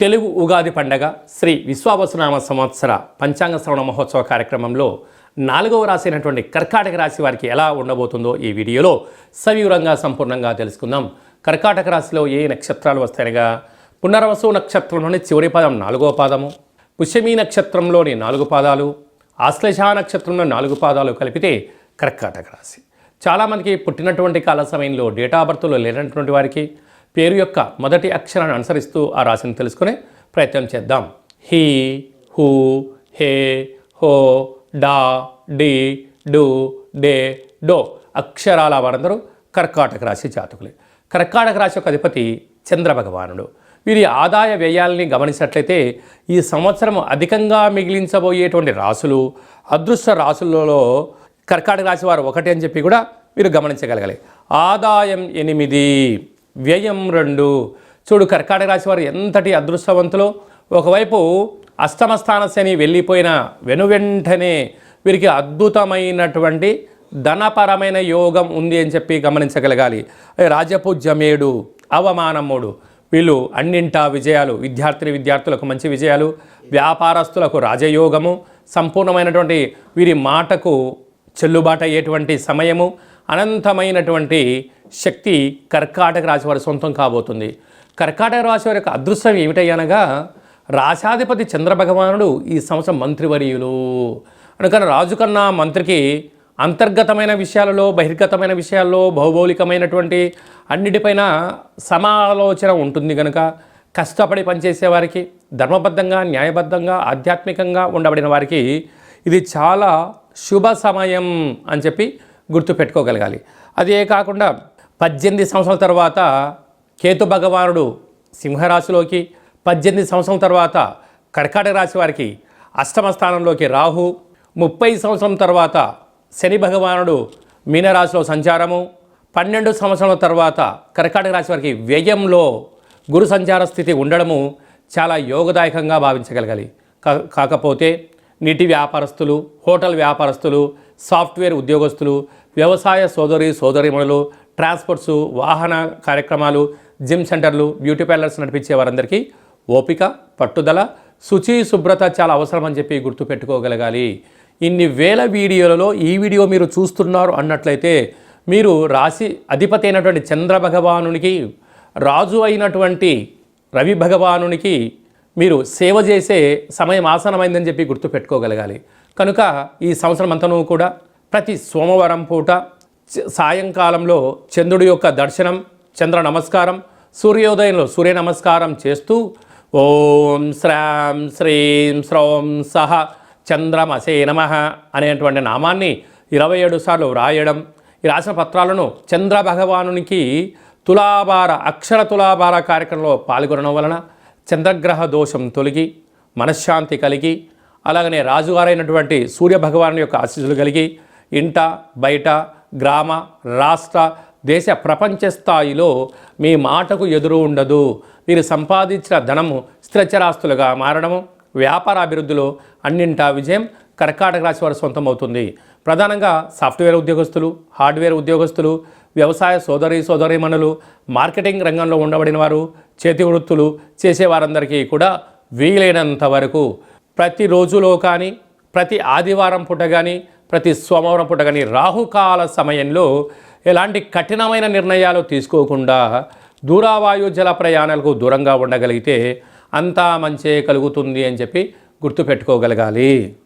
తెలుగు ఉగాది పండగ శ్రీ విశ్వావసునామ సంవత్సర పంచాంగ శ్రవణ మహోత్సవ కార్యక్రమంలో నాలుగవ రాశి అయినటువంటి కర్కాటక రాశి వారికి ఎలా ఉండబోతుందో ఈ వీడియోలో సవివరంగా సంపూర్ణంగా తెలుసుకుందాం. కర్కాటక రాశిలో ఏ నక్షత్రాలు వస్తాయనగా? పునర్వసు నక్షత్రంలోని చివరి పాదం నాలుగవ పాదము పుష్యమీ నక్షత్రంలోని నాలుగు పాదాలు ఆశ్లేష నక్షత్రంలో నాలుగు పాదాలు కలిపితే కర్కాటక రాశి. చాలామందికి పుట్టినటువంటి కాల సమయంలో డేటా బర్త్లో లేనటువంటి వారికి పేరు యొక్క మొదటి అక్షరాన్ని అనుసరిస్తూ ఆ రాశిని తెలుసుకునే ప్రయత్నం చేద్దాం. హీ హూ హే హో డా డి డు డే డో అక్షరాల వారందరూ కర్కాటక రాశి జాతకులే. కర్కాటక రాశి యొక్క అధిపతి చంద్రభగవానుడు. వీరి ఆదాయ వ్యయాల్ని గమనించినట్లయితే ఈ సంవత్సరం అధికంగా మిగిలించబోయేటువంటి రాసులు అదృష్ట రాసులలో కర్కాటక రాశి వారు ఒకటి అని చెప్పి కూడా మీరు గమనించగలగాలి. ఆదాయం ఎనిమిది. వ్యయం రెండు. చూడు కర్కాటక రాశి వారు ఎంతటి అదృష్టవంతులు? ఒకవైపు అష్టమస్థాన శని వెళ్ళిపోయిన వెనువెంటనే వీరికి అద్భుతమైనటువంటి ధనపరమైన యోగం ఉంది అని చెప్పి గమనించగలగాలి. రాజపూజ్యమేడు అవమానముడు వీళ్ళు అన్నింటా విజయాలు విద్యార్థిని విద్యార్థులకు మంచి విజయాలు వ్యాపారస్తులకు రాజయోగము సంపూర్ణమైనటువంటి వీరి మాటకు చెల్లుబాటు అయ్యేటువంటి సమయము అనంతమైనటువంటి శక్తి కర్కాటక రాశి వారి సొంతం కాబోతుంది. కర్కాటక రాశి వారి యొక్క అదృష్టం ఏమిటయ్యనగా రాశాధిపతి చంద్రభగవానుడు ఈ సంవత్సరం మంత్రివర్యులు. అందుకని రాజు కన్నా మంత్రికి అంతర్గతమైన విషయాలలో బహిర్గతమైన విషయాల్లో భౌగోళికమైనటువంటి అన్నిటిపైన సమాలోచన ఉంటుంది కనుక కష్టపడి పనిచేసే వారికి ధర్మబద్ధంగా న్యాయబద్ధంగా ఆధ్యాత్మికంగా ఉండబడిన వారికి ఇది చాలా శుభ సమయం అని చెప్పి గుర్తుపెట్టుకోగలగాలి. అదే కాకుండా పద్దెనిమిది సంవత్సరాల తర్వాత కేతు భగవానుడు సింహరాశిలోకి పద్దెనిమిది సంవత్సరం తర్వాత కర్కాటక రాశి వారికి అష్టమ స్థానంలోకి రాహు ముప్పై సంవత్సరం తర్వాత శని భగవానుడు మీనరాశిలో సంచారము పన్నెండు సంవత్సరాల తర్వాత కర్కాటక రాశి వారికి వ్యయంలో గురు సంచార స్థితి ఉండడము చాలా యోగదాయకంగా భావించగలగాలి. కా- కాకపోతే నీటి వ్యాపారస్తులు హోటల్ వ్యాపారస్తులు సాఫ్ట్వేర్ ఉద్యోగస్తులు వ్యవసాయ సోదరి సోదరిమణులు ట్రాన్స్పోర్ట్స్ వాహన కార్యక్రమాలు జిమ్ సెంటర్లు బ్యూటీ పార్లర్స్ నడిపించే వారందరికీ ఓపిక పట్టుదల శుచి శుభ్రత చాలా అవసరం అని చెప్పి గుర్తుపెట్టుకోగలగాలి. ఇన్ని వేల వీడియోలలో ఈ వీడియో మీరు చూస్తున్నారు అన్నట్లయితే మీరు రాశి అధిపతి అయినటువంటి చంద్ర భగవానునికి రాజు అయినటువంటి రవి భగవానునికి మీరు సేవ చేసే సమయం ఆసనమైందని చెప్పి గుర్తుపెట్టుకోగలగాలి. కనుక ఈ సంవత్సరం అంతను కూడా ప్రతి సోమవారం పూట చ- సాయంకాలంలో చంద్రుడి యొక్క దర్శనం చంద్ర నమస్కారం సూర్యోదయంలో సూర్య నమస్కారం చేస్తూ ఓం శ్రాం శ్రీం శ్రౌం సహ చంద్రమసే నమ అనేటువంటి నామాన్ని ఇరవై ఏడు సార్లు వ్రాయడం. ఈ రాసిన పత్రాలను చంద్ర భగవానునికి తులాభార అక్షర తులాభార కార్యక్రమంలో పాల్గొనడం వలన చంద్రగ్రహ దోషం తొలగి మనశ్శాంతి కలిగి అలాగనే రాజుగారైనటువంటి సూర్య భగవాను యొక్క ఆశీస్సులు కలిగి ఇంట బయట గ్రామ రాష్ట్ర దేశ ప్రపంచ స్థాయిలో మీ మాటకు ఎదురు ఉండదు. మీరు సంపాదించిన ధనము స్థిరచరాస్తులుగా మారడము వ్యాపార అభివృద్ధిలో అన్నింటా విజయం కర్కాటక రాశి వారి సొంతమవుతుంది. ప్రధానంగా సాఫ్ట్వేర్ ఉద్యోగస్తులు హార్డ్వేర్ ఉద్యోగస్తులు వ్యవసాయ సోదరి సోదరీమణులు మార్కెటింగ్ రంగంలో ఉండబడిన వారు చేతి వృత్తులు చేసేవారందరికీ కూడా వీలైనంత వరకు ప్రతి రోజులో కానీ ప్రతి ఆదివారం పూట కానీ ప్రతి సోమవారం పూట కానీ రాహుకాల సమయంలో ఎలాంటి కఠినమైన నిర్ణయాలు తీసుకోకుండా దూరావాయు జల ప్రయాణాలకు దూరంగా ఉండగలిగితే అంతా మంచే కలుగుతుంది అని చెప్పి గుర్తుపెట్టుకోగలగాలి.